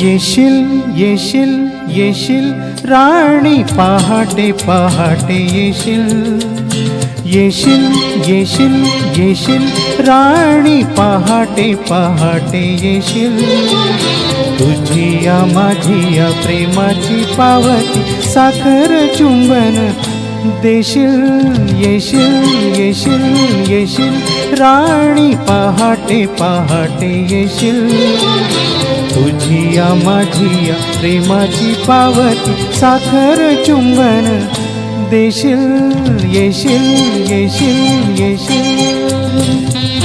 येशील येशील येशील. राणी पहाटे पहाटे येशील. येशील येशील येशील. राणी पहाटे पहाटे येशील. तुझी या माझी या प्रेमाची पावती साखर चुंबन देशील. येशील येशील येशील. राणी पहाटे पहाटे येशील. तुझी या माझी या प्रेमाची पावती साखर चुंबन. देशील येशील येशील येशील.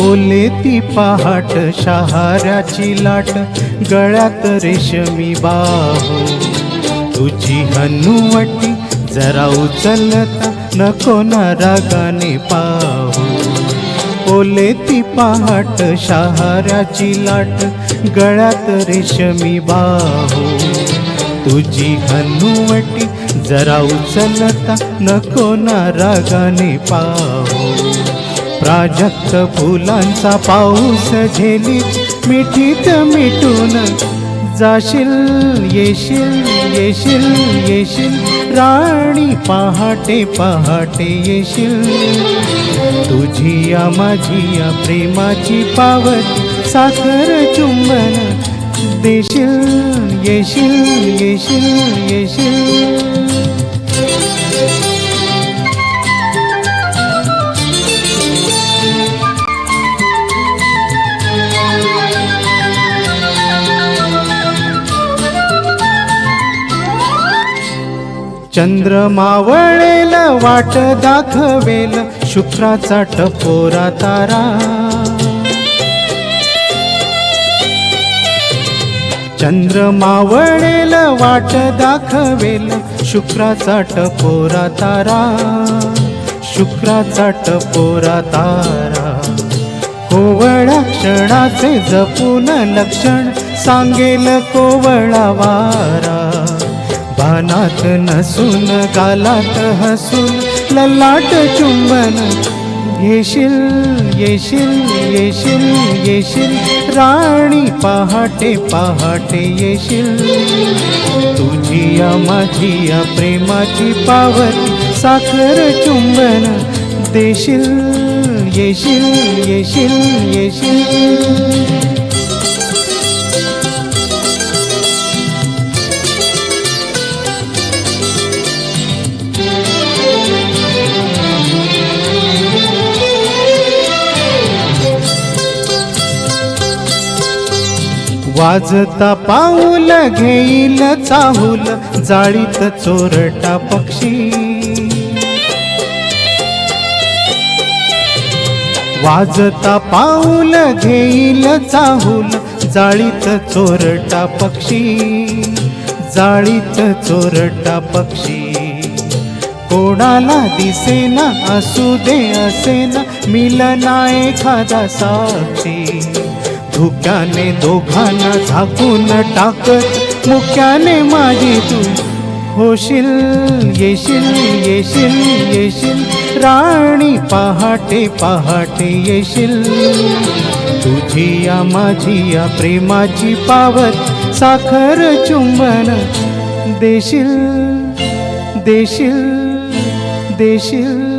ओले ती पहाट शहाऱ्याची लाट गळ्यात रेशमी बाहू. तुझी हनुवटी जरा उचलता नको ना रागाने पाहू. ओले ती पहाट शहाऱ्याची लाट गळ्यात रेशमी बाहू. तुझी हनुवटी जरा उचलता नको ना रागाने पाहू. प्राजक्त फुलांचा पाऊस झेली मिठीत मिटून जाशील येशील येशील येशील. राणी पहाटे पहाटे येशील. तुझी या माझी या प्रेमाची पावत साखर चुंबन देशील येशील येशील येशील. चंद्रमावळेल वाट दाखवेल शुक्राचा टपोरा तारा. चंद्रमावळेल वाट दाखवेल शुक्राचा टपोरा तारा. शुक्राचा टपोरा तारा. कोवळा क्षणाचे जपून लक्षण सांगेल कोवळा वारा. पानात नसून गालात हसून ललाट चुंबन. येशील येशील येशील येशील राणी पहाटे पहाटे येशील. तुझी या माझी या प्रेमाची पावती साखर चुंबन देशील येशील येशील येशील. वाजता पाऊल घेईल चाहूल जाळीत चोरटा पक्षी. वाजता पाऊल घेईल चाहूल जाळीत चोरटा पक्षी. जाळीत चोरटा पक्षी. कोणाला दिसेना असू दे असेना मिलना एखादा साक्षी. धुक्याने दोघांना झाकून टाकत मुक्याने माझी तू होशील येशील येशील येशील. राणी पहाटे पहाटे येशील. तुझी या माझी या प्रेमाची पावत साखर चुंबन देशील देशील देशील.